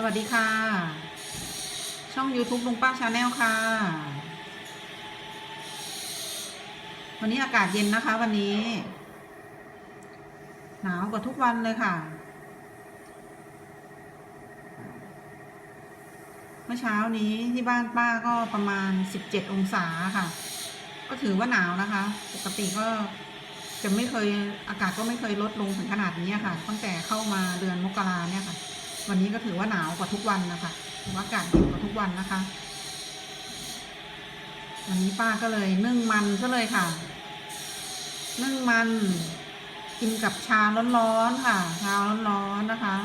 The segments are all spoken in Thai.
สวัสดีค่ะ ช่อง YouTube ลุงป้าชาแนลค่ะ วันนี้อากาศเย็นนะคะ วันนี้ หนาวกว่าทุกวันเลยค่ะ เมื่อเช้านี้ที่บ้านป้าก็ประมาณ 17 องศาค่ะ ก็ถือว่าหนาวนะคะ ปกติก็จะไม่เคยอากาศก็ไม่เคยลดลงถึงขนาดนี้ค่ะ ตั้งแต่เข้ามาเดือนมกราเนี่ยค่ะ วันนี้ก็ถือว่าหนาวกว่าทุกวันนะคะถือว่าอากาศเย็นกว่าทุกวันนะคะ วันนี้ป้าก็เลยนึ่งมันซะเลยค่ะ นึ่งมันกินกับชาร้อนๆค่ะ ชาร้อนๆนะคะ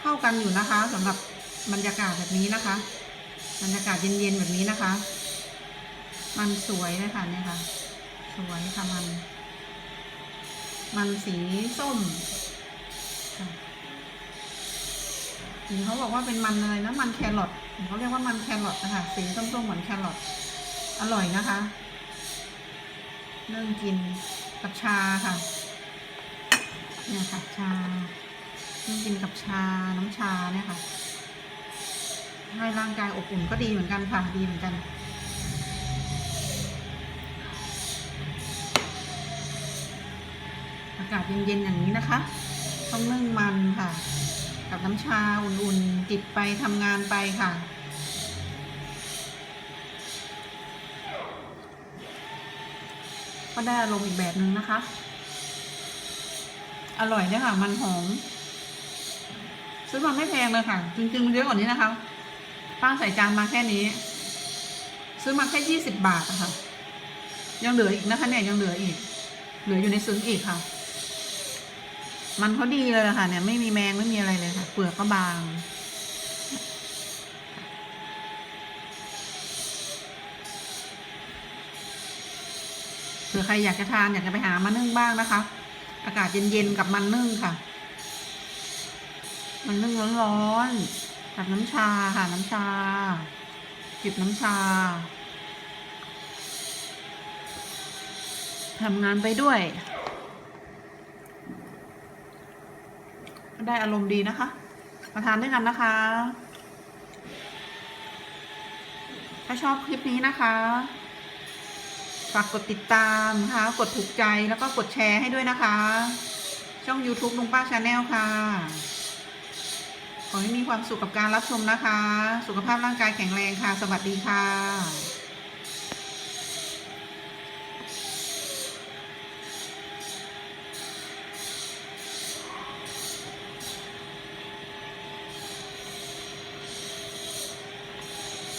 เข้ากันอยู่นะคะสำหรับบรรยากาศแบบนี้นะคะ บรรยากาศเย็นๆแบบนี้นะคะ มันสวยเลยค่ะเนี่ยค่ะ สวยค่ะมัน มันสีส้มค่ะ เห็นเขาบอกว่าเป็นมันอะไรนะมันแครอทเห็นเขาเรียกว่ามันแครอทนะคะสีส้มๆเหมือนแครอทอร่อยนะคะนึ่งกินกับชาค่ะเนี่ยค่ะชานึ่งกินกับชาน้ำชาเนี่ยค่ะให้ร่างกายอบอุ่นก็ดีเหมือนกันค่ะ ดีเหมือนกันอากาศเย็นๆอย่างนี้นะคะ ต้องนึ่งมันค่ะ กับน้ำชาอุ่นๆจิบไปทำงานไปค่ะ ก็ได้อารมณ์อีกแบบหนึ่งนะคะ อร่อยด้วยค่ะ มันหอม ซื้อมาไม่แพงเลยค่ะ จริงๆมันเยอะกว่านี้นะคะป้าใส่จานมาแค่นี้ ซื้อมาแค่ยี่สิบบาทอะค่ะ ยังเหลืออีกนะคะเนี่ยยังเหลืออีก เหลืออยู่ในซึ้งอีกค่ะ มันเขาดีเลยค่ะ เนี่ยไม่มีแมงไม่มีอะไรเลยค่ะ เปลือกก็บาง เผื่อใครอยากจะทานอยากจะไปหามานึ่งบ้างนะคะ อากาศเย็นๆกับมันนึ่งค่ะ มันนึ่งร้อนๆกับน้ำชาค่ะน้ำชาจิบน้ำชาทำงานไปด้วย ได้อารมณ์ดีนะคะ มาทานด้วยกันนะคะ ถ้าชอบคลิปนี้นะคะ ฝากกดติดตามนะคะ กดถูกใจแล้วก็กดแชร์ให้ด้วยนะคะ ช่อง YouTube ลุงป้าชาแนลค่ะ ขอให้มีความสุขกับการรับชมนะคะ สุขภาพร่างกายแข็งแรงค่ะ สวัสดีค่ะ